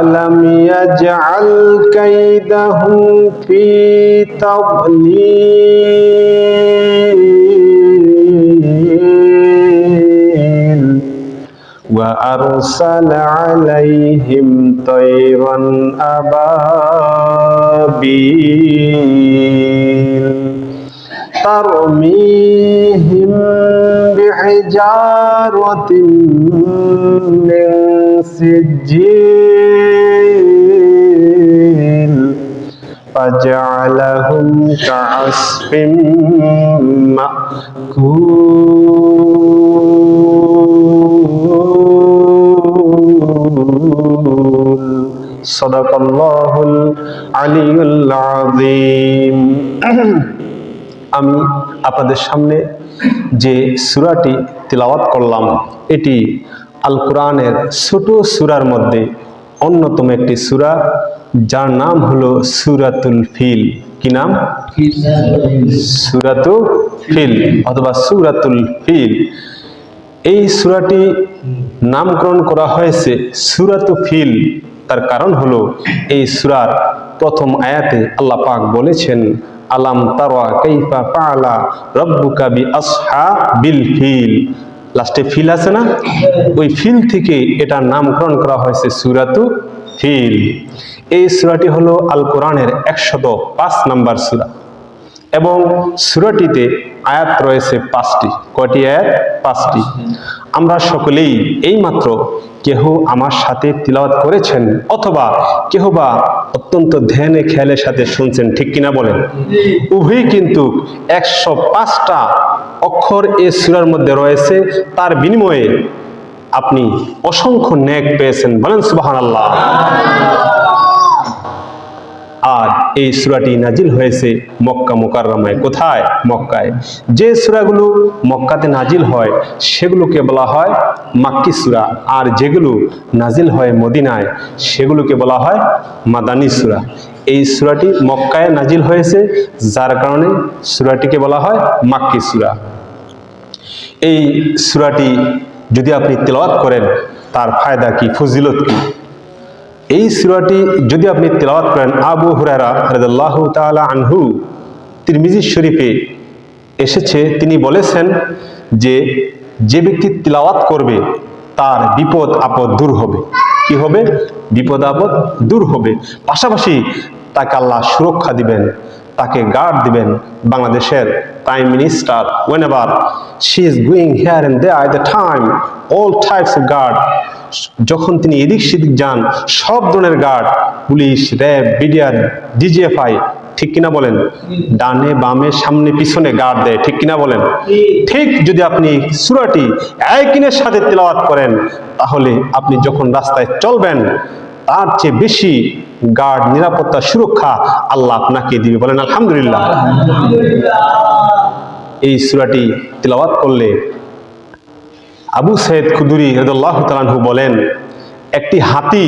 ألم يجعل كيدهم في تضليل وأرسل عليهم طيرا أبابيل ترميهم بحجارة من سجيل فجعلهم كعصف مأكول صدق الله العلي العظيم আমি আপনাদের সামনে যে সুরাটি তিলাওয়াত করলাম এটি আল কোরআনের ছোট সুরার মধ্যে অন্যতম একটি সুরা, যার নাম হলো সুরাতুল ফিল। কি নাম? সুরাতু ফিল অথবা সুরাতুল ফিল। এই সুরাটি নামকরণ করা হয়েছে সুরাতু ফিল। তার কারণ হলো এই সুরার প্রথম আয়াতে আল্লাহ পাক বলেছেন, আলাম তারা কাইফা পালা রব্বুকা বি আসহা বিল ফিল। লাস্টে ফিল আছে না? ওই ফিল থেকে এটার নামকরণ করা হয়েছে সুরাতু ফিল। এই সুরাটি হলো আল কোরআনের একশত পাঁচ নাম্বার সুরা। এবং সুরাটিতে আয়াত রয়েছে পাঁচটি। কটি আয়াত? পাঁচটি। আমরা সকলেই এইমাত্র কেহ আমার সাথে তিলাওয়াত করেছেন অথবা কেহ বা অত্যন্ত ধ্যানে খেয়ালের সাথে শুনছেন, ঠিক কিনা বলেন? উভয়ই কিন্তু একশো পাঁচটা অক্ষর এ সুরার মধ্যে রয়েছে তার বিনিময়ে আপনি অসংখ্য ন্যাক পেয়েছেন। বলেন সুবাহান আল্লাহ আর এই সুরাটি নাজিল হয়েছে মক্কা মোকাররমায়। কোথায়? মক্কায়। যে সুরাগুলো মক্কাতে নাজিল হয়, সেগুলোকে বলা হয় মাক্কি সুরা। আর যেগুলো নাজিল হয় মদিনায়, সেগুলোকে বলা হয় মাদানী সুরা। এই সুরাটি মক্কায় নাজিল হয়েছে, যার কারণে সুরাটিকে বলা হয় মাক্কি সুরা। এই সুরাটি যদি আপনি তেলাওয়াত করেন, তার ফায়দা কি, ফজিলত কি? এই সুরাটি যদি আপনি তেলাওয়াত করেন, আবু হুরারা রাহ তাআলা আনহু তিরমিজি শরীফে এসেছে, তিনি বলেছেন যে যে ব্যক্তি তিলাওয়াত করবে, তার বিপদ আপদ দূর হবে। কি হবে? বিপদ আপদ দূর হবে। পাশাপাশি তাকে আল্লাহ সুরক্ষা দিবেন। তাকে গার্ড দিবেন বাংলাদেশের prime minister whenever she is going here and there the time all types of guard যখন তিনি এদিক সেদিক যান, সব ধরনের guard police RAB BDR DGFI ঠিক কিনা বলেন? ডানে, বামে, সামনে, পিছনে গার্ড দেয়, ঠিক কিনা বলেন? ঠিক যদি আপনি সুরাটি একিনের সাথে তেলাওয়াত করেন, তাহলে আপনি যখন রাস্তায় চলবেন তার চেয়ে বেশি গার্ড নিরাপত্তা সুরক্ষা আল্লাহ আপনাকে দিবে। বলেন আলহামদুলিল্লাহ। এই সুরাটি তেলাওয়াত করলে আবু সৈয়দ খুদুরি রদুল্লাহ তালানহু বলেন একটি হাতি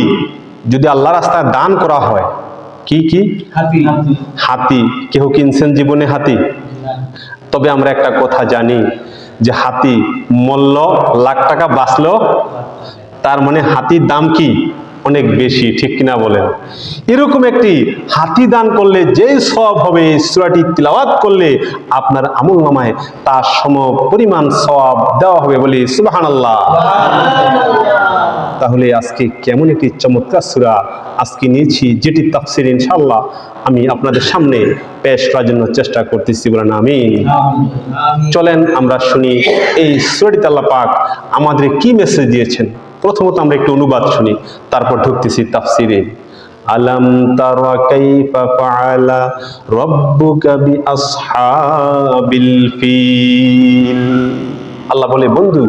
যদি আল্লাহ রাস্তায় দান করা হয় কি কি? হাতি হাতি। হাতি। কিনছেন জীবনে হাতি? তবে আমরা একটা কথা জানি যে হাতি মূল্য লাখ টাকা বাঁচলো তার মানে হাতির দাম কি? অনেক বেশি, ঠিক কিনা বলেন? এরকম একটি হাতি দান করলে যে সব হবে সুরাটি তিলাওয়াত করলে আপনার আমল নামায় তার সম পরিমাণ সব দেওয়া হবে বলে সুবহানাল্লাহ। তাহলে আজকে কেমন একটি চমৎকার সুরা আজকে নিয়েছি, যেটি তাফসির ইনশাল্লাহ আমি আপনাদের সামনে পেশ করার জন্য চেষ্টা করতেছি বলেন আমি চলেন আমরা শুনি এই সুরাটি আল্লাহ পাক আমাদের কি মেসেজ দিয়েছেন? প্রথমত আমরা একটু অনুবাদ শুনি, তারপর ঢুকতেছি তাফসিরে। আলাম তারা আল্লাহ বলে, বন্ধু,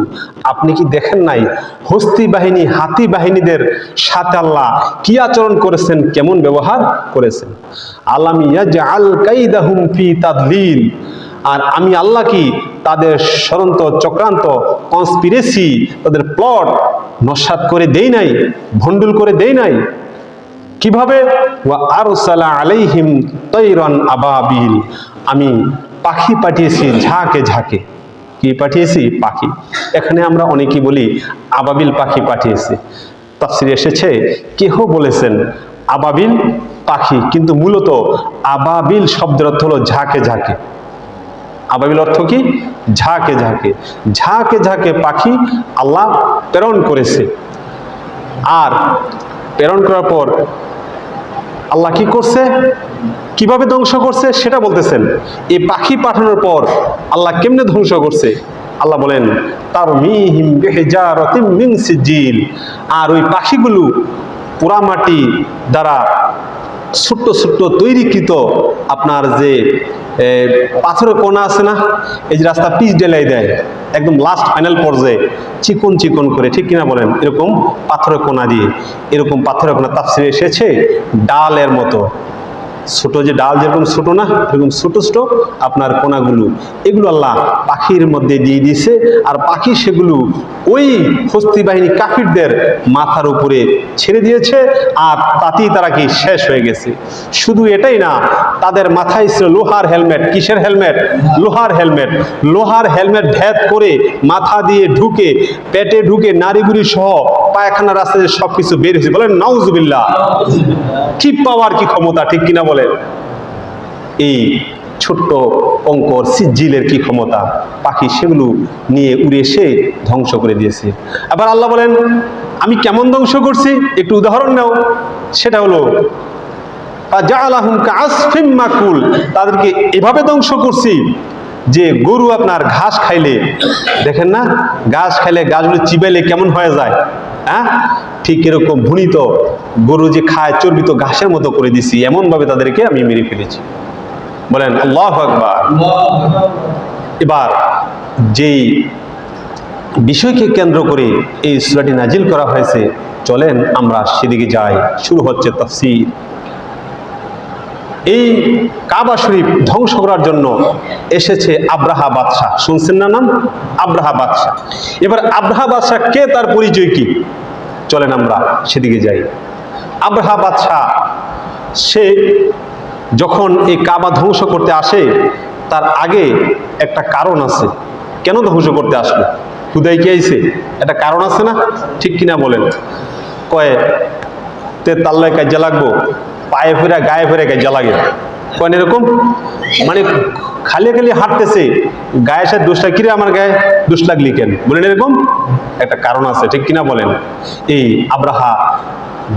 আপনি কি দেখেন নাই হস্তি বাহিনী, হাতি বাহিনীদের সাথে আল্লাহ কি আচরণ করেছেন, কেমন ব্যবহার করেছেন? আল কাইদাহুম ফি তাদলিল। আর আমি আল্লাহ কি তাদের ষড়ন্ত চক্রান্ত কনস্পিরেসি তাদের প্লট নস্বাত করে দেই নাই, ভণ্ডুল করে দেই নাই। কীভাবে? ওয়া আরসালা আলাইহিম তৈরন আবাবিল। আমি পাখি পাঠিয়েছি ঝাঁকে ঝাঁকে। কি পাঠিয়েছি? পাখি। এখানে আমরা অনেকেই বলি, আবাবিল পাখি পাঠিয়েছি। তাফসিরে এসেছে, কেহ বলেছেন, আবাবিল পাখি। কিন্তু মূলত আবাবিল শব্দের অর্থ হলো ঝাঁকে ঝাঁকে। আবাবিল অর্থ কি? ঝাঁকে ঝাঁকে। ঝাঁকে ঝাঁকে পাখি আল্লাহ প্রেরণ করেছে। আর প্রেরণ করার পর আল্লাহ কি করছে? কীভাবে ধ্বংস করছে সেটা বলতেছেন। এই পাখি পাঠানোর পর আল্লাহ কেমনে ধ্বংস করছে? আল্লাহ বলেন তার মিহিম আর ওই পাখিগুলো পোড়ামাটি দ্বারা ছোট্ট ছোট্ট তৈরিকৃত আপনার যে পাথরের কোনা আছে না, এই যে রাস্তা পিচ ডেলাই দেয়, একদম লাস্ট ফাইনাল পর্যায়ে চিকন চিকন করে, ঠিক কিনা বলেন? এরকম পাথরের কোনা দিয়ে, এরকম পাথরের কোনা তাপসিরে এসেছে, ডালের মতো। ছোট যে ডাল যেরকম ছোট না এরকম ছোট ছোট আপনার কোনাগুলো। এগুলো আল্লাহ পাখির মধ্যে দিয়ে দিয়েছে। আর পাখি সেগুলো ওই হস্তি বাহিনী কাফিরদের মাথার উপরে ছেড়ে দিয়েছে আর তাতেই তারা কি শেষ হয়ে গেছে। শুধু এটাই না, তাদের মাথায় ছিল লোহার হেলমেট। কিসের হেলমেট? লোহার হেলমেট। লোহার হেলমেট ভেদ করে মাথা দিয়ে ঢুকে, পেটে ঢুকে নারী বুড়ি সহ পায়খানা রাস্তায় সব কিছু বের হয়েছে, বলেন, নাউজুবিল্লাহ। কি পাওয়ার কি ক্ষমতা, ঠিক কিনা বলেন, এই ছোট্ট অঙ্কর সিজিলের কি ক্ষমতা? পাখি সেগুলো নিয়ে উড়ে এসে ধ্বংস করে দিয়েছে। আবার আল্লাহ বলেন, আমি কেমন ধ্বংস করছি? একটু উদাহরণ নাও। সেটা হলো তাদেরকে এভাবে ধ্বংস করছি যে গরু আপনার ঘাস খাইলে, দেখেন না, ঘাস খাইলে গাছগুলো চিবাইলে কেমন হয়ে যায়? হ্যাঁ? ঠিক এরকম ভুনিত গরু যে খায়, চর্বিত ঘাসের মতো করে দিছি এমন ভাবে তাদেরকে আমি মেরে ফেলেছি। বলেন, আল্লাহ আকবার। এবার যেই বিষয়কে কেন্দ্র করে এই সূরাটি নাজিল করা হয়েছে, চলেন আমরা সেদিকে যাই। শুরু হচ্ছে তফসির। এই কাবা শরীফ ধ্বংস করার জন্য এসেছে আব্রাহা বাদশাহ। শুনছেন না নাম? আব্রাহা বাদশাহ। এবার আব্রাহা বাদশাহ কে? তার পরিচয় কি? চলেন আমরা সেদিকে যাই। আব্রাহা বাদশাহ, সে যখন এই কাবা ধ্বংস করতে আসে, তার আগে একটা কারণ আছে। কেন ধ্বংস করতে আসলো? খুদাই কি আইছে? একটা কারণ আছে না? ঠিক কিনা বলেন। কয়ে, তে তাল্লায় কাজে লাগবো? পায়ে ফেরা, গায়ে ফেরে কাজে লাগে কেন এরকম? মানে খালি খালি হাঁটতেছে, গায়ে সে দোষ কিরে আমার গায়ে? দোষ লাগলি কেন? বলেন এরকম? একটা কারণ আছে, ঠিক কিনা বলেন? এই আব্রাহা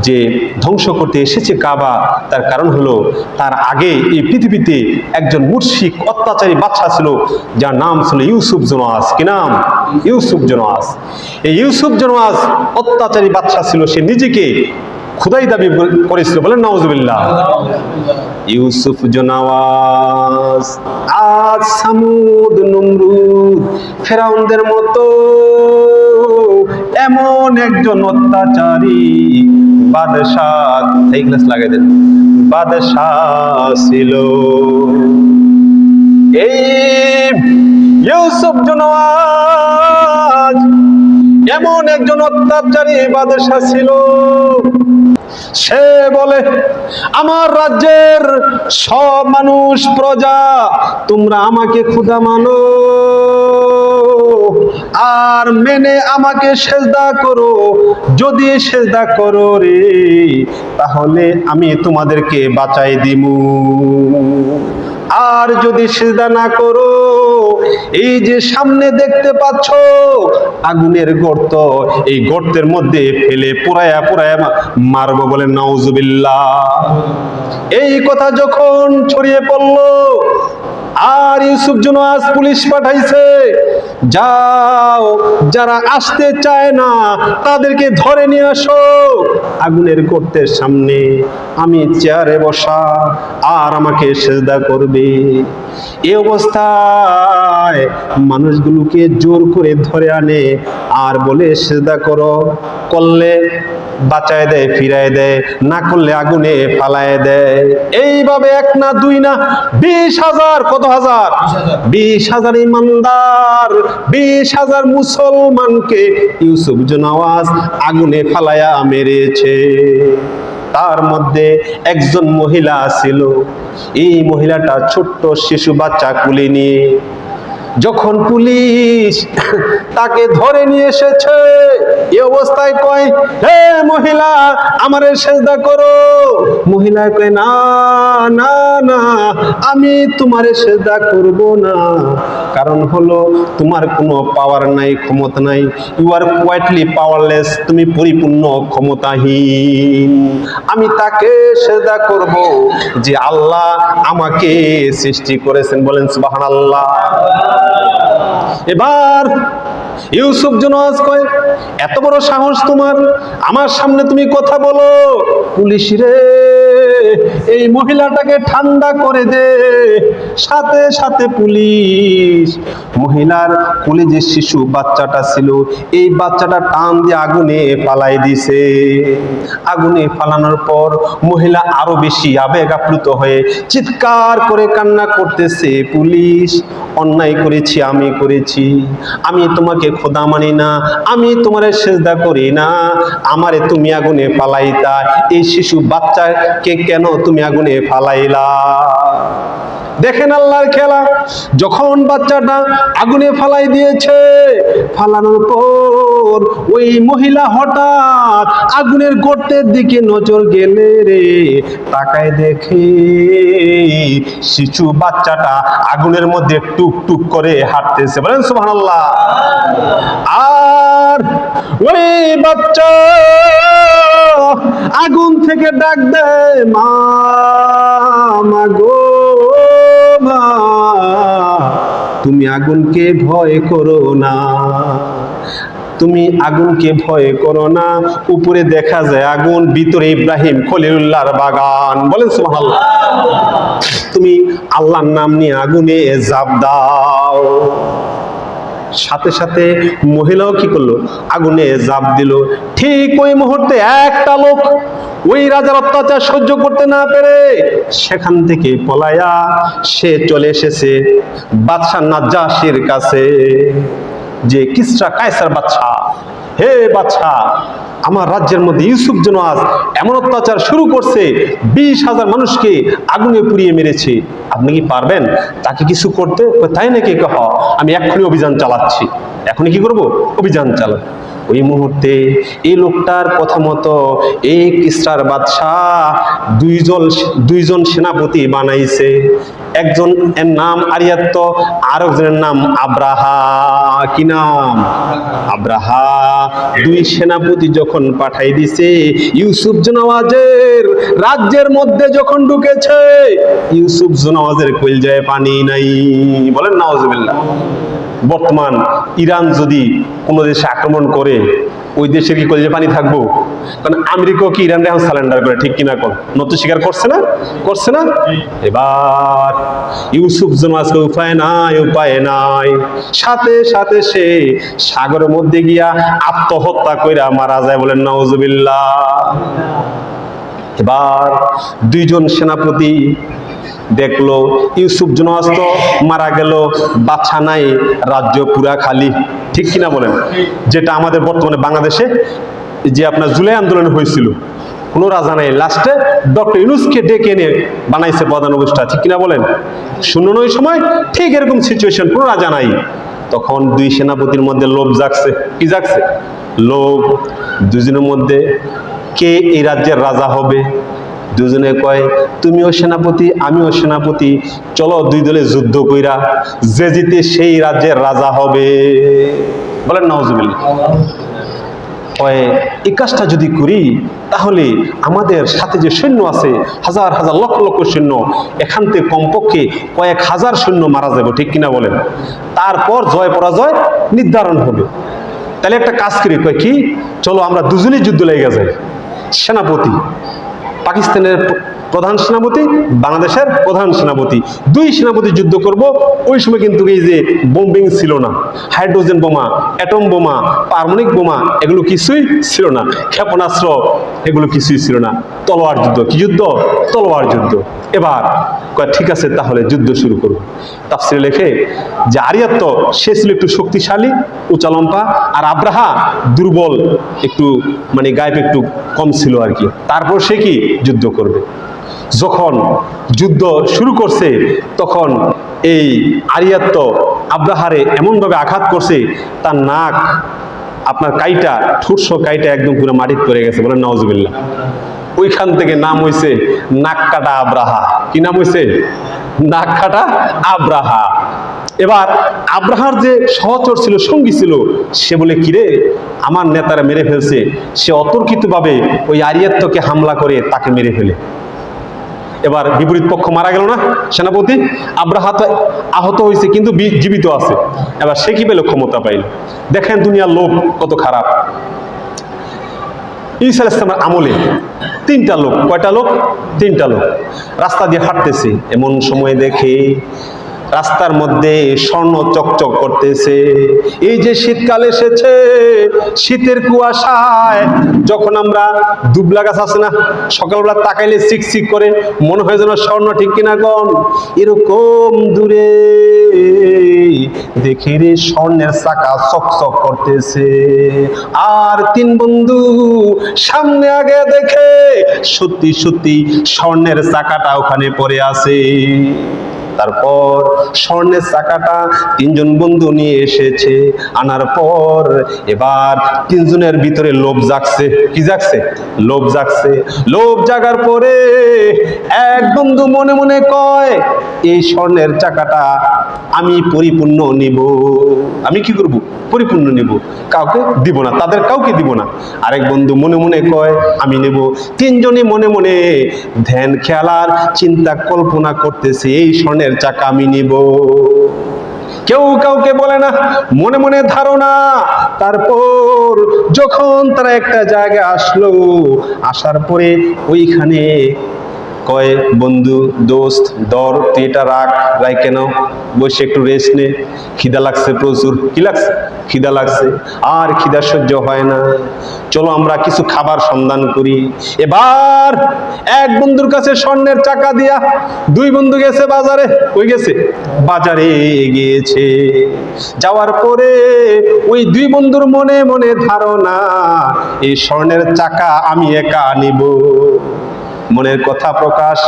যে ধ্বংস করতে এসেছে কাবা, তার কারণ হলো তার আগে এই পৃথিবীতে একজন মুর্শিক অত্যাচারী বাচ্চা ছিল, যার নাম ছিল ইউসুফ জোনাস। কি নাম? ইউসুফ জোনাস। এই ইউসুফ জোনাস অত্যাচারী বাচ্চা ছিল, সে নিজেকে খুদাই দাবি করেছিল। বলেন নওয়াজবিল্লাহ ইউসুফ জোনাওয়াজ, আজ সামুদ, নমরুদ, ফেরাউনদের মতো এমন একজন অত্যাচারী বাদশাহ এই গ্লাস লাগাই দেন। বাদশাহ ছিল। এই ইউসুফ জোনাওয়াজ এমন একজন অত্যাচারী বাদশাহ ছিল। সে বলে, আমার রাজ্যের সব মানুষ প্রজা, তোমরা আমাকে ক্ষুধা মানো। আর মেনে আমাকে সেজদা করো। যদি সেজদা করো রে, তাহলে আমি তোমাদেরকে বাঁচাই দিমু। আর যদি সিজদা না করো, এই যে সামনে দেখতে পাচ্ছ, আগুনের গর্ত, এই গর্তের মধ্যে ফেলে পুরায়া পুরায়া মারব বলে নাউজুবিল্লাহ। এই কথা যখন ছড়িয়ে পড়ল আর ইউসুফ জুনাস পুলিশ পাঠাইছে। যাও, যারা আসতে চায় না, তাদেরকে ধরে নিয়ে আসো। আগুনের গর্তের সামনে আমি চেয়ারে বসা, আর আমাকে সেজদা করবে। এ অবস্থায় মানুষগুলোকে জোর করে ধরে আনে। আর বলে সেজদা করো করলে বাঁচায় দেয় ফিরায় দেয় না করলে আগুনে ফালায় দেয়। এইভাবে এক না দুই না বিশ হাজার কত হাজার? বিশ হাজার। ইমানদার বিশ হাজার মুসলমানকে ইউসুফ জনাওয়াজ আগুনে ফালায়া মেরেছে। তার মধ্যে একজন মহিলা ছিল। এই মহিলাটা ছোট্ট শিশু বাচ্চা কুলে নিয়ে যখন পুলিশ তাকে ধরে নিয়ে এসেছে এই অবস্থায় কয়, হে মহিলা, আমারে সেজদা করো। মহিলা কয়, না না না, আমি তোমারে সেজদা করব না। কারণ হলো, তোমার কোনো পাওয়ার নাই, ক্ষমতা নাই। ইউ আর কোয়াইটলি পাওয়ারলেস তুমি পরিপূর্ণ ক্ষমতাহীন। আমি তাকে সেজদা করব যে আল্লাহ আমাকে সৃষ্টি করেছেন। বলেন, সুবহানাল্লাহ। এবার ইউসুফ জুনাজ কয়, এত বড় সাহস তোমার, আমার সামনে তুমি কথা বলো। পুলিশ রে, এই মহিলাটাকে ঠান্ডা করে দে। সাথে সাথে পুলিশ, মহিলার কোলে যে শিশু বাচ্চাটা ছিল, এই বাচ্চাটা টান দিয়ে আগুনে পালাই দিছে। আগুনে পালানোর পর মহিলা আরও বেশি আবেগ আপ্লুত হয়ে চিৎকার করে কান্না করতেছে পুলিশ। অন্যায় করেছি, আমি করেছি। আমি তোমাকে খোদা মানি না, আমি তোমার সেজদা করি না। আমারে তুমি আগুনে ফালাইতা, এই শিশু বাচ্চাকে কেন তুমি আগুনে ফালাইলা? দেখেন আল্লাহর খেলা, যখন বাচ্চাটা আগুনে ফালাই দিয়েছে ফালানোর পর ওই মহিলা হঠাৎ আগুনের গর্তের দিকে নজর গেলে রে। তাকায় দেখে শিশু বাচ্চাটা আগুনের মধ্যে টুক টুক করে হাঁটতেছে। বলেন সুবহানাল্লাহ। আর ওই বাচ্চা আগুন থেকে ডাক দেয়, মা মা তুমি আগুনকে ভয় করো না। তুমি আগুনকে ভয় করো না। উপরে দেখা যায় আগুন, ভিতরে ইব্রাহিম খলিউল্লাহর বাগান। বলেন সুবহানাল্লাহ। তুমি আল্লাহর নাম নিয়ে আগুনে জাপ দাও। সাথে সাথে মহিলাও কি করল? আগুনে জাপ দিল। ঠিক ওই মুহূর্তে একটা লোক ওই রাজার অত্যাচার সহ্য করতে না পেরে সেখান থেকে পলায়া সে চলে এসেছে বাদশাহ নাজ্জাসির কাছে। যে কিসরা কায়সার বাচ্চা হে বাচ্চা আমার রাজ্যের মধ্যে ইউসুফ যেন আজ এমন অত্যাচার শুরু করছে, বিশ হাজার মানুষকে আগুনে পুড়িয়ে মেরেছে। আপনি কি পারবেন তাকে কিছু করতে? তাই নাকি কহ, আমি এক্ষুনি অভিযান চালাচ্ছি। এখনই কি করব? অভিযান চালা ওই মুহূর্তে এই লোকটার কথা মতো এই কিসরার বাদশাহ দুইজন দুইজন সেনাপতি বানাইছে। একজন এর নাম আরিয়াত্ত আর একজনের নাম আব্রাহা। কি নাম? আব্রাহা। দুই সেনাপতি যখন পাঠাই দিছে, ইউসুফ জনওয়াজের রাজ্যের মধ্যে যখন ঢুকেছে, ইউসুফ জনওয়াজের কইলজায় পানি নাই। বলেন নাওজবিল্লাহ বর্তমান ইরান যদি কোনো দেশে আক্রমণ করে, ওই দেশে কি কলেজে পানি থাকব? কারণ আমেরিকাও কি ইরান এখন সালেন্ডার করে, ঠিক কিনা কোন? নত স্বীকার করছে না? করছে না? এবার ইউসুফ জমাজকে উপায় নাই উপায় নাই। সাথে সাথে সে সাগরের মধ্যে গিয়া আত্মহত্যা কইরা মারা যায় বলেন নওজবিল্লাহ এবার দুইজন সেনাপতি দেখল, ইউসুফ জনস্ত, মারা গেল বাচ্চা নাই, রাজ্য পুরা খালি। ঠিক কিনা বলেন? যেটা আমাদের বর্তমানে বাংলাদেশে যে আপনার জুলাই আন্দোলন হয়েছিল, কোনো রাজা নাই। লাস্টে ডক্টর ইউনুসকে ডেকে এনে বানাইছে প্রধান ঠিক কিনা বলেন? শূন্য নয় সময়, ঠিক এরকম সিচুয়েশন কোনো রাজা নাই। তখন দুই সেনাপতির মধ্যে লোভ জাগছে। কি জাগছে? লোভ। দুজনের মধ্যে কে এই রাজ্যের রাজা হবে? দুজনে কয়, তুমিও সেনাপতি, আমিও সেনাপতি, চলো দুই দলে যুদ্ধ কইরা, যে জিতে সেই রাজ্যের রাজা হবে। বলেন নওয়াজুবিল্লাহ এই কাজটা যদি করি, তাহলে আমাদের সাথে যে সৈন্য আছে, হাজার হাজার লক্ষ লক্ষ সৈন্য, এখান থেকে কমপক্ষে কয়েক হাজার সৈন্য মারা যাবে, ঠিক কিনা বলেন? তারপর জয় পরাজয় নির্ধারণ হবে। তাহলে একটা কাজ করি, কয় কি, চলো আমরা দুজনেই যুদ্ধ লেগে যাই, সেনাপতি। পাকিস্তানের প্রধান সেনাপতি, বাংলাদেশের প্রধান সেনাপতি। দুই সেনাপতি যুদ্ধ করব, ওই সময় কিন্তু এই যে বোম্বিং ছিল না। হাইড্রোজেন বোমা অ্যাটম বোমা, পারমাণবিক বোমা, এগুলো কিছুই ছিল না। ক্ষেপণাস্ত্র, এগুলো কিছুই ছিল না। তলোয়ার যুদ্ধ, কি যুদ্ধ? তলোয়ার যুদ্ধ। এবার ঠিক আছে, তাহলে যুদ্ধ শুরু করব। তাফসিরে লেখে, যে আরিয়াত্ত সে ছিল একটু শক্তিশালী উচালম্পা আর আব্রাহা দুর্বল, একটু মানে গায়েব একটু কম ছিল আর কি। তারপর সে কি? যুদ্ধ করবে। যখন যুদ্ধ শুরু করছে, তখন এই আরিয়াত্ত আব্রাহারে এমনভাবে আঘাত করছে, তার নাক, আপনার কাইটা ঠুটস কাইটা একদম পুরো মাটিত পড়ে গেছে বলেন নওয়াজবিল্লা ওইখান থেকে নাম হইছে নাক কাটা আব্রাহা। কি নাম হইছে? নাক কাটা আব্রাহা। এবার আব্রাহার যে সহচর ছিল, সঙ্গী ছিল, সে বলে, কিরে, আমার নেতারা মেরে ফেলছে। সে অতর্কিতভাবে ওই আরিয়াত্তকে হামলা করে তাকে মেরে ফেলে। এবার বিপরীত পক্ষ মারা গেল না? সেনাপতি? আব্রাহাত আহত হয়েছে, কিন্তু জীবিত আছে। এবার সে কি পেল? ক্ষমতা পাইল। দেখেন দুনিয়ার লোক কত খারাপ। ইসাল ইসলামের আমলে তিনটা লোক। কয়টা লোক? তিনটা লোক। রাস্তা দিয়ে হাঁটতেছে। এমন সময় দেখে রাস্তার মধ্যে স্বর্ণ চকচক করতেছে। এই যে শীতকাল এসেছে, শীতের কুয়াশায় যখন আমরা দুবলা গাছ আছে না, সকালবেলা তাকাইলে চিক চিক করে মনে হয় যেন স্বর্ণ ঠিক কিনা গন এরকম দূরে দেখে রে স্বর্ণের চাকা চকচক করতেছে। আর তিন বন্ধু সামনে আগে দেখে সত্যি সত্যি স্বর্ণের চাকাটা ওখানে পড়ে আছে। তারপর স্বর্ণের চাকাটা তিনজন বন্ধু নিয়ে এসেছে। আনার পর এবার তিনজনের ভিতরে লোভ জাগছে। কি জাগছে? লোভ জাগছে। লোভ জাগার পরে এক বন্ধু মনে মনে কয়, এই স্বর্ণের চাকাটা আমি পরিপূর্ণ নিব। আমি কি করব? পরিপূর্ণ নিব। কাউকে দিব না। তাদের কাউকে দিব না। আরেক বন্ধু মনে মনে কয়, আমি নেব। তিনজনই মনে মনে ধ্যান খেয়ালার চিন্তা কল্পনা করতেছে, এই স্বর্ণের চাকা আমি নিব। কেউ কাউকে বলে না, মনে মনে ধারণা। তারপর যখন তারা একটা জায়গায় আসলো, আসার পরে ওইখানে কয়, বন্ধু, দোস্ত, দর, তুই এটা রাখ রাই কেন? বসে একটু রেস্ট নে। খিদা লাগছে প্রচুর। কি লাগছে? খিদা লাগছে। আর খিদা সহ্য হয় না। চলো আমরা কিছু খাবার সন্ধান করি। এবার এক বন্ধুর কাছে স্বর্ণের চাকা দিয়া দুই বন্ধু গেছে বাজারে। ওই গেছে? বাজারে গিয়েছে। যাওয়ার পরে ওই দুই বন্ধুর মনে মনে ধারণা, এই স্বর্ণের চাকা আমি একা নিব। মনের কথা প্রকাশ,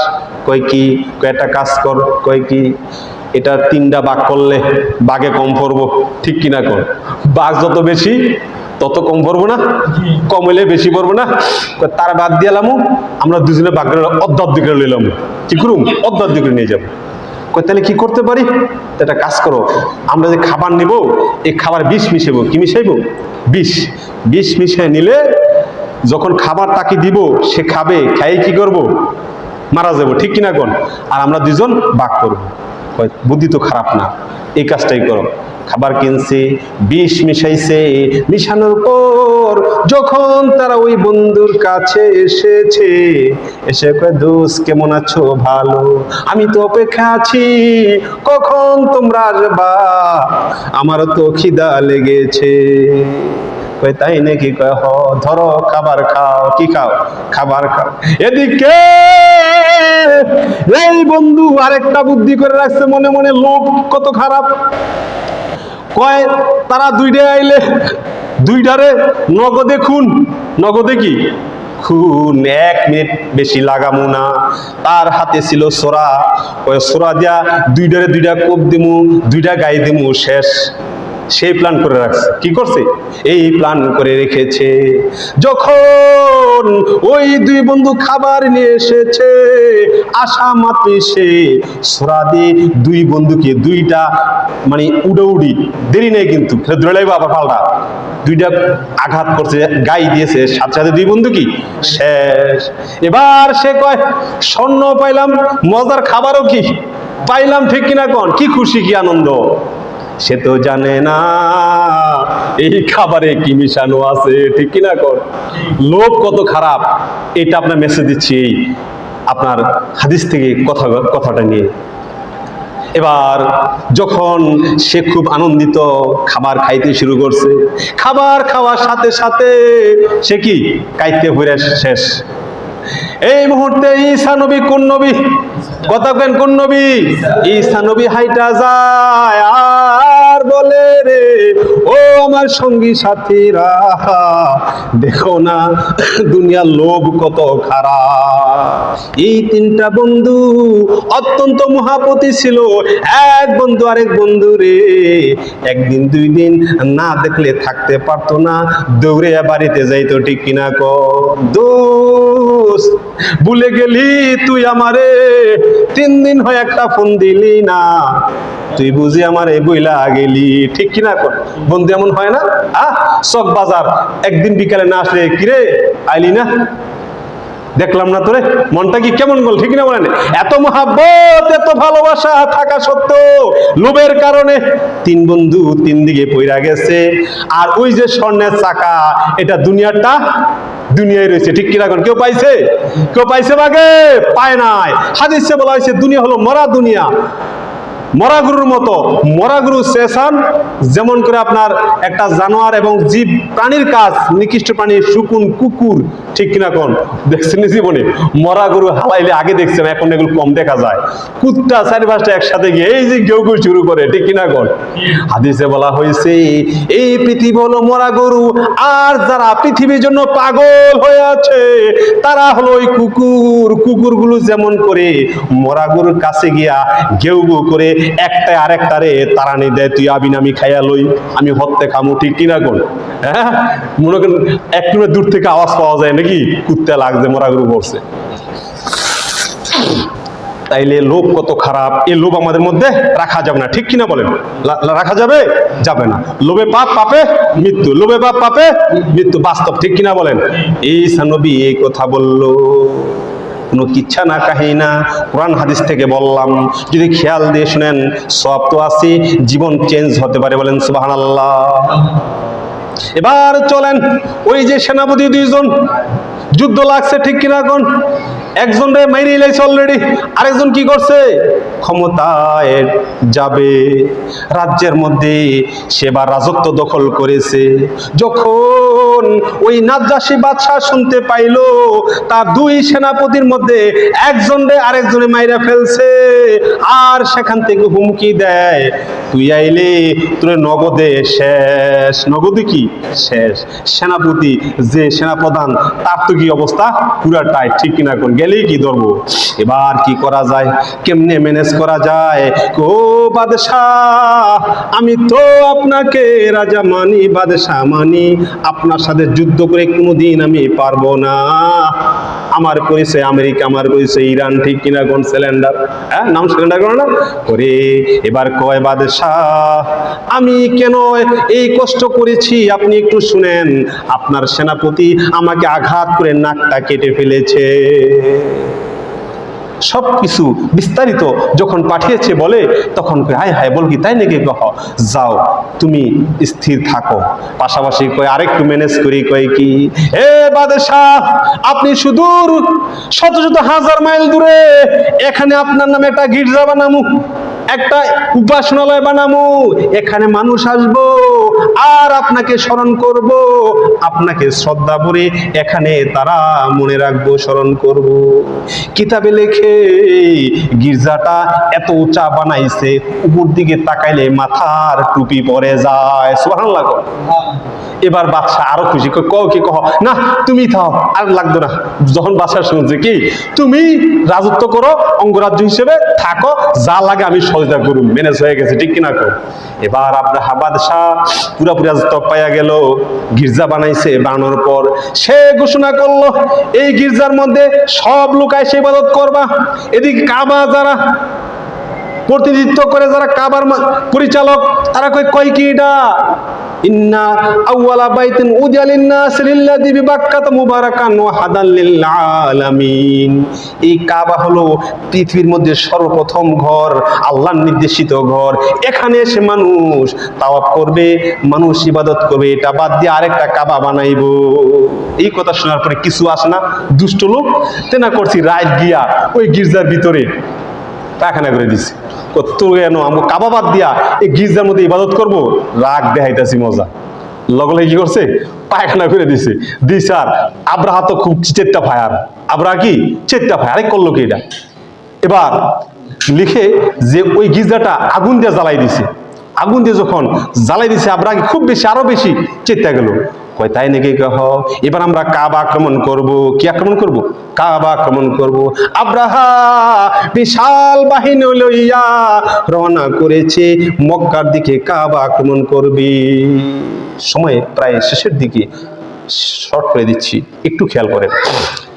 কয় কি কয়টা কাজ কর, কয় কি, এটা তিনটা বাঘ করলে বাঘে কম পড়ব ঠিক কিনা? কর বাঘ যত বেশি, তত কম পড়ব না, কম হইলে বেশি পড়ব না। তার বাদ দিয়ালাম আমরা দুজনে বাঘ অর্ধ দিকে নিলাম কি করুম? অর্ধ দিকে নিয়ে যাব। তাহলে কি করতে পারি? একটা কাজ করো, আমরা যে খাবার নিব, এই খাবার বিষ মিশাইব, কি মিশাইব? বিষ। বিষ মিশিয়ে নিলে যখন খাবার তাকে দিব, সে খাবে খাই কি করব? মারা যাব, ঠিক কিনা কোন? আর আমরা দুজন বাক করব। বুদ্ধি তো খারাপ না, এই কাজটাই করো। খাবার কিনছে, বিষ মিশাইছে, মিশানোর পর যখন তারা ওই বন্ধুর কাছে এসেছে, এসে দোষ কেমন আছো? ভালো। আমি তো অপেক্ষা আছি। কখন তোমরা আসবা? আমারও তো খিদা লেগেছে। কয় তাই নাকি কয়, হ, ধরো খাবার খাও, কি খাও? খাবার খাও। এদিকে এই বন্ধু আরেকটা বুদ্ধি করে রাখছে, মনে মনে লোক কত খারাপ। কয়, তারা দুইটা আইলে, দুইটারে নগদে খুন। নগদে কি? খুন, এক মিনিট বেশি লাগামু না। তার হাতে ছিল সোরা। ওই সোরা দিয়া দুইটারে দুইটা কোপ দিমু, দুইটা গাই দিমু, শেষ। সেই প্ল্যান করে রাখছে। কি করছে? এই প্ল্যান করে রেখেছে, যখন ওই দুই বন্ধু খাবার নিয়ে এসেছে, আশা মাত্র সে সোরা দিয়ে দুই বন্ধুকে, দুইটা মানে উড়ে উড়ি, দেরি নেই কিন্তু ধরে লাইব আবার পাল্টা। দুইটা আঘাত করছে, গাই দিয়েছে, সাথে সাথে দুই বন্ধু কি? শেষ। এবার সে কয়, স্বর্ণ পাইলাম, মজার খাবারও কি? পাইলাম ঠিক কিনা কন? কি খুশি, কি আনন্দ? সে তো জানে না। এই খাবারে কি মিশানো আছে, ঠিক কিনা কর? লোভ কত খারাপ, এটা আপনার মেসেজ দিচ্ছি এই আপনার হাদিস থেকে কথা, কথাটা নিয়ে। এবার যখন সে খুব আনন্দিত খাবার খাইতে শুরু করছে, খাবার খাওয়ার সাথে সাথে সে কি? কাইতে ঘুরে শেষ। এই মুহূর্তে ঈসা নবী কোন নবী? কথা কেন কোন নবী? ঈসা নবী হাইটা যায় বলে রে, ও আমার সঙ্গী সাথীরা, দেখো না, দুনিয়ার লোভ কত খারাপ। এই তিনটা বন্ধু অত্যন্ত মহাপতি ছিল, এক বন্ধু আরেক বন্ধু রে। একদিন, দুই দিন না দেখলে থাকতে পারতো না, দৌড়ে বাড়িতে যাইতো ঠিক কিনা ক দোস্ত, ভুলে গেলি তুই আমারে। তিন দিন হয় একটা ফোন দিলি না। তুই বুঝি আমার এই বইলা গেলি। ঠিক কিনা কর? বন্ধু এমন হয় না? আহ, চক বাজার। একদিন বিকালে না আসলে কিরে? আইলি না? দেখলাম না তোরে? মনটা কি কেমন বল ঠিক না বলেন? এত মহাব্বত, এত ভালোবাসা থাকা সত্ত্বেও লোভের কারণে তিন বন্ধু তিন দিকে পইরা গেছে। আর ওই যে স্বর্ণের চাকা, এটা দুনিয়াটা দুনিয়ায় রয়েছে। ঠিক কিনা? কেউ পাইছে? কেউ পাইছে বাগে? পায় নাই। হাদিসে বলা হয়েছে, দুনিয়া হলো মরা দুনিয়া। মরা গরুর মতো মরা গরু সেশন, যেমন করে আপনার একটা জানোয়ার এবং জীব প্রাণীর কাজ, নিকৃষ্ট প্রাণী, শুকুন, কুকুর, ঠিক কিনা কোন? দেখছেন জীবনে? মরা গরু হালাইলে আগে দেখছেন, এখন এগুলো কম দেখা যায়। কুত্তা চারি পাঁচটা একসাথে গিয়ে এই যে কেউ কেউ শুরু করে, ঠিক কিনা কোন? হাদিসে বলা হয়েছে, এই পৃথিবী হলো মরা গরু আর যারা পৃথিবীর জন্য পাগল হয়ে আছে, তারা হলো ওই কুকুর। কুকুরগুলো যেমন করে মরা গরুর কাছে গিয়া গেউ করে একটা আরেকটারে তারানি দেয়, তুই আবিন আমি খাইয়া লই, আমি হত্যে খামু, ঠিক কিনা কোন? হ্যাঁ? মনে করেন একটু দূর থেকে আওয়াজ পাওয়া যায় নাকি? কুত্তে লাগছে মরা গরু পড়ছে তাইলে লোভ কত খারাপ, এই লোভ আমাদের মধ্যে রাখা যাবে না, ঠিক কিনা বলেন? রাখা যাবে? যাবে না। লোভে পাপ, পাপে মৃত্যু। লোভে পাপ, পাপে মৃত্যু, বাস্তব, ঠিক কিনা বলেন? এই সানবী এই কথা বলল। কোনো কিচ্ছা না কাহিনা কোরআন হাদিস থেকে বললাম। যদি খেয়াল দিয়ে শুনেন, সব তো আসি জীবন চেঞ্জ হতে পারে বলেন সুবাহ আল্লাহ এবার চলেন, ওই যে সেনাপতি দুইজন, যুদ্ধ লাগছে ঠিক কিনা কোন একজন রে মাইরে লাইছে অলরেডি আরেকজন কি করছে? ক্ষমতায় যাবে। রাজ্যের মধ্যে সেবা রাজত্ব দখল করেছে। যখন ওই নাজ্জাসী বাদশাহ শুনতে পাইলো, তার দুই সেনাপতির মধ্যে একজন রে আরেকজনে মাইরা ফেলছে। আর সেখান থেকে হুমকি দেয়, তুই আইলে তোর নগদে শেষ। নগদে কি? শেষ। সেনাপতি, যে সেনাপ্রধান, তার তো কি অবস্থা? পুরাটাই ঠিক কিনা কোন? গেলেই কি ধরবো? এবার কি করা যায়? কেমনে ম্যানেজ করা যায়? কো বাদশাহ, আমি তো আপনাকে রাজা মানি, বাদশাহ মানি। আপনার সাথে যুদ্ধ করে কোনোদিন আমি পারব না। আমার পরিচয় আমেরিকা, আমার পরিচয় ইরান, ঠিক কিনা কোন সিলিন্ডার হ্যাঁ নাম সিলিন্ডার করো না? করে এবার কয় বাদশাহ, আমি কেন এই কষ্ট করেছি? আপনি একটু শুনেন আপনার সেনাপতি আমাকে আঘাত করে নাকটা কেটে ফেলেছে। সব কিছু বিস্তারিত যখন পাঠিয়েছে বলে, তখন হায় হায় বল কি তাই নাকি কহ, যাও, তুমি স্থির থাকো। পাশাপাশি কয়, আরেকটু ম্যানেজ করি। কয় কি, এ বাদশাহ, আপনি সুদূর, শত শত হাজার মাইল দূরে, এখানে আপনার নামে একটা গির্জা বানামু, একটা উপাসনালয় বানামু, এখানে মানুষ আসব, আর আপনাকে স্মরণ করব, আপনাকে শ্রদ্ধা করে এখানে তারা মনে রাখব, স্মরণ করব। কিতাবে লেখে গির্জাটা এত উঁচা বানাইছে, উপর দিকে তাকাইলে মাথার টুপি পরে যায়। সুবহানাল্লাহ কও। এবার বাদশাহ আরও খুশি কও কি কহ? না, তুমি থাও, আর লাগতো না। যখন বাদশাহ শুনছে কি, তুমি রাজত্ব করো, অঙ্গরাজ্য হিসেবে থাকো, যা লাগে আমি সজদা করুম। ম্যানেজ হয়ে গেছে, ঠিক কিনা কো এবার আপনার বাদশাহ পুরাপুরি রাজত্ব পাইয়া গেল, গির্জা বানাইছে, বানানোর পর সে ঘোষণা করল, এই গির্জার মধ্যে সব লোক এসে ইবাদত করবা। এদিকে কাবা যারা প্রতিনিধিত্ব করে যারা কাবার পরিচালক তারা কই কয় কি এটা? আলামিন এই কাবা পৃথিবীর মধ্যে সর্বপ্রথম ঘর নির্দেশিত ঘর। এখানে এসে মানুষ তাওয়াফ করবে, মানুষ ইবাদত করবে, এটা বাদ দিয়ে আরেকটা কাবা বানাইবো। এই কথা শোনার পরে কিছু আসে না, দুষ্ট লোক তেনা করছি রাত গিয়া ওই গির্জার ভিতরে। পায়খানা করে দিছি। কত কেন আমি কাবা বাদ দিয়া এই গির্জার মধ্যে ইবাদত করব, রাগ দেখাইতাছি মজা। লগলে কি করছে? পায়খানা করে দিছে। দিছে আর আব্রাহা তো খুব চেট্টা ফায়ার। আব্রাহা কি? চেট্টা ফায়ার। করল কি এটা? এবার লিখে যে ওই গির্জাটা আগুন দিয়ে জ্বালাই দিছে। আগুন দিয়ে যখন জ্বালাই দিছে আব্রাহা খুব বেশি, আরও বেশি চেত্তা গেল। কয়, তাই নাকি কহ? এবার আমরা কাবা আক্রমণ করব। কি আক্রমণ করব? কাবা আক্রমণ করব। আব্রাহা বিশাল বাহিনী লইয়া রওনা করেছে। মক্কার দিকে কাবা আক্রমণ করবে। সময় প্রায় শেষের দিকে। শর্ট করে দিচ্ছি, একটু খেয়াল করেন।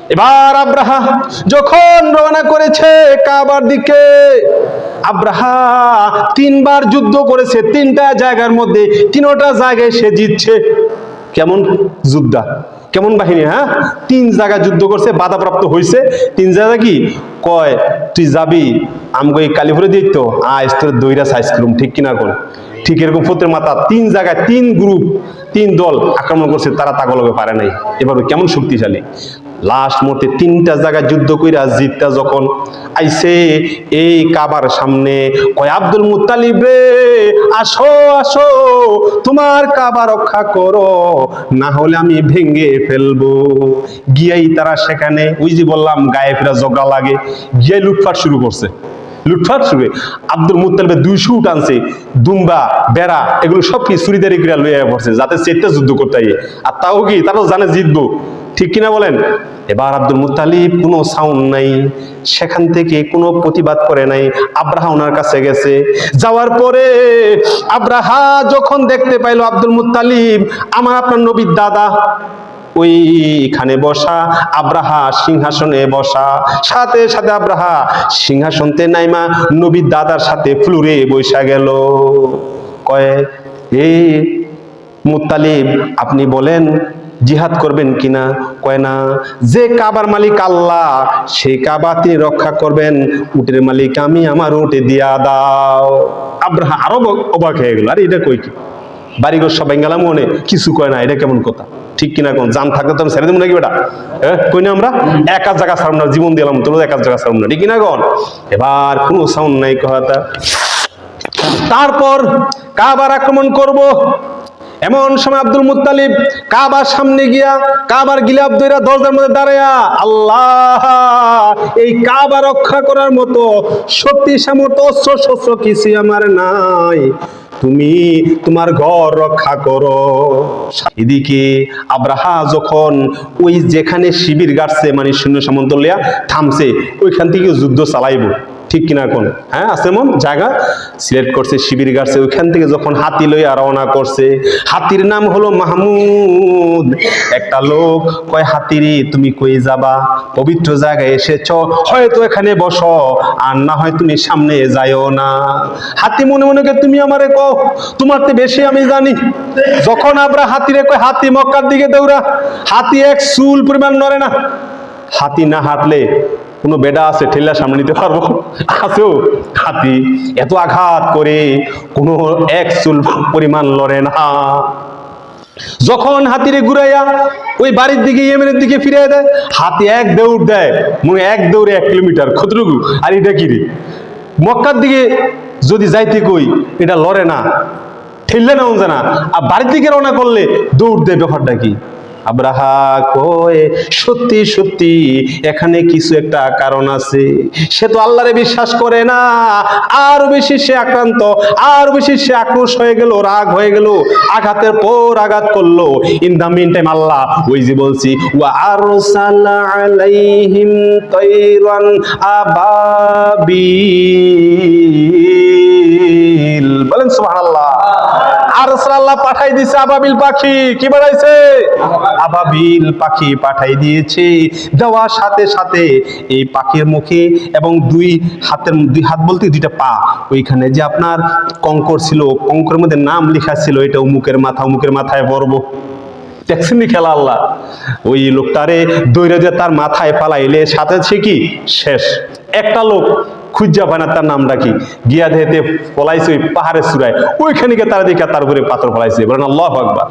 এবার আব্রাহা যখন রওনা করেছে কাবার দিকে, আব্রাহা তিনবার যুদ্ধ করেছে। তিনটা জায়গার মধ্যে তিনটা জায়গায় সে জিতছে। কেমন যোদ্ধা? কেমন বাহিনী হ্যাঁ? তিন জায়গায় যুদ্ধ করছে, বাধাপ্রাপ্ত হয়েছে তিন জায়গা কি? কয়, তুই যাবি আমাকে কালীপুরে দিই তো আজ তোর দইরা সাইজ করুম, ঠিক কিনা কোন? ঠিক এরকম পুত্রের মাথা। তিন জায়গায় তিন গ্রুপ তিন দল আক্রমণ করছে, তারা তাগলকে পারে নাই। এবার কেমন শক্তিশালী? লাস্ট মুহূর্তে তিনটা জায়গায় যুদ্ধ কইরা জিতটা যখন আইছে, এই কাবার সামনে কয়, আব্দুল মুত্তালিব রে, আসো আসো, তোমার কাবা রক্ষা করো, না হলে আমি ভেঙে ফেলব। গিয়াই তারা সেখানে, ওই যে বললাম গায়ে ফেরা ঝগড়া লাগে গিয়ে লুটফাট শুরু করছে। লুটফাট শুরু আব্দুল মুত্তালিবের দুইশো উঠ আনছে, দুম্বা, বেড়া, এগুলো সব কি চুরিদারি করে লইয়া পড়ছে, যাতে সেটটা যুদ্ধ করতে আর তাও কি, তারাও জানে জিতবো। ঠিক কিনা বলেন? এবার আব্দুল মুতালিব কোনো সাউন্ড নাই, সেখান থেকে কোনো প্রতিবাদ করে নাই, আব্রাহা ওনার কাছে গেছে। যাওয়ার পরে আব্রাহা যখন দেখতে পাইলো আব্দুল মুতালিব আমার আপনার নবীর দাদা। ওইখানে বসা, আব্রাহা সিংহাসনে বসা। সাথে সাথে আব্রাহা সিংহাসনতে নাইমা নবীর দাদার সাথে ফ্লুরে বৈশা গেল। কয়ে, এ মুতালিব আপনি বলেন জিহাদ করবেন কিনা কয় না? যে কাবার মালিক আল্লাহ, সেই কাবা তিনি রক্ষা করবেন। উটের মালিক আমি, আমার উটে দিয়া দাও। আব্রাহা আরও অবাক হয়ে গেল। আরে, এটা কই কি? বাড়িঘর সবাই গেলাম মনে, কিছু কয় না, এটা কেমন কথা? ঠিক কিনা কোন? জান থাকলে তো আমি ছেড়ে দেবো নাকি বেটা? হ্যাঁ কই না আমরা? এক জায়গা ছাড়ব না, জীবন দিলাম, তোর এক জায়গা ছাড়ব না, ঠিক কিনা কোন? এবার কোনো সাউন্ড নাই কথা তারপর কাবার আক্রমণ করব। এমন সময় আব্দুল মুত্তালিব কাবার সামনে গিয়া কাবার গিলাপ দইরা দরজার মধ্যে দাঁড়ায়া আল্লাহ, এই কাবা রক্ষা করার মতো শক্তি, সামর্থ্য অস্ত্র শস্ত্র কিছু আমার নাই। তুমি তোমার ঘর রক্ষা করো। এদিকে আব্রাহা যখন ওই যেখানে শিবির গাড়ছে মানে সৈন্য সামন্ত লিয়া থামছে, ওইখান থেকে যুদ্ধ চালাইবো। ঠিক কিনা কোন? হ্যাঁ আছে মন জায়গা? সিলেক্ট করছে, শিবির গাড়ছে, ওইখান থেকে যখন হাতি লইয়া রওনা করছে, হাতির নাম হলো মাহমুদ। একটা লোক কয়, হাতিরি, তুমি কই যাবা? পবিত্র জায়গায় এসেছ, হয়তো এখানে বসো, আর না হয় তুমি সামনে যাইও না। হাতি মনে মনে তুমি আমারে কও, তোমার তো বেশি আমি জানি। যখন আমরা হাতিরে কয়, হাতি মক্কার দিকে দৌড়া, হাতি এক চুল পরিমাণ নড়ে না। হাতি না হাঁটলে কোনো বেডা আছে, ঠেলা সামনে নিতে পারব? আছেও হাতি, এত আঘাত করে কোনো এক চুল পরিমাণ লড়ে না। যখন হাতিরে ঘুরাইয়া ওই বাড়ির দিকে, ইয়েমেনের দিকে ফিরে দেয়, হাতি এক দৌড় দেয়, মনে এক দৌড়ে এক কিলোমিটার। কতটুকু আর এটা কি রে? মক্কার দিকে যদি যাইতে কই, এটা লড়ে না ঠেললে না না আর বাড়ির দিকে রওনা করলে দৌড় দেয়, ব্যাপারটা কি? আব্রাহা কয় সত্যি সত্যি এখানে কিছু একটা কারণ আছে। সে তো আল্লাহরে বিশ্বাস করে না। আর বেশি সে আক্রান্ত, আর বেশি সে আক্রোশ হয়ে গেল, রাগ হয়ে গেল, আঘাতের পর আঘাত করল। ইন দা মিন টাইম আল্লাহ, ওই যে বলছি, ওয়া আরসালা আলাইহিম তাইরান আবাবিল বলেন সুবহানাল্লাহ। আর দিছে আবাবিল পাখি, কি আবাবিল পাখি দিয়েছে। সাথে সাথে এই পাখির মুখে এবং দুই হাতের দুই হাত বলতে দুইটা পা, ওইখানে যে আপনার কঙ্কর ছিল, কঙ্করের মধ্যে নাম লেখা ছিল এটা অমুকের মাথা অমুকের মাথায় পরব দেখছেননি খেলা আল্লাহ? ওই লোকটারে দৈরে তার মাথায় ফালাইলে, সাথে সে কি? শেষ। একটা লোক খুঁজা পায় তার নামটা কি? গিয়া দেহেতে পলাইছে ওই পাহাড়ের চূড়ায়। ওইখানে গিয়ে তারা দেখে তার উপরে পাথর ফলাইছে। বলেন আল্লাহ আকবার।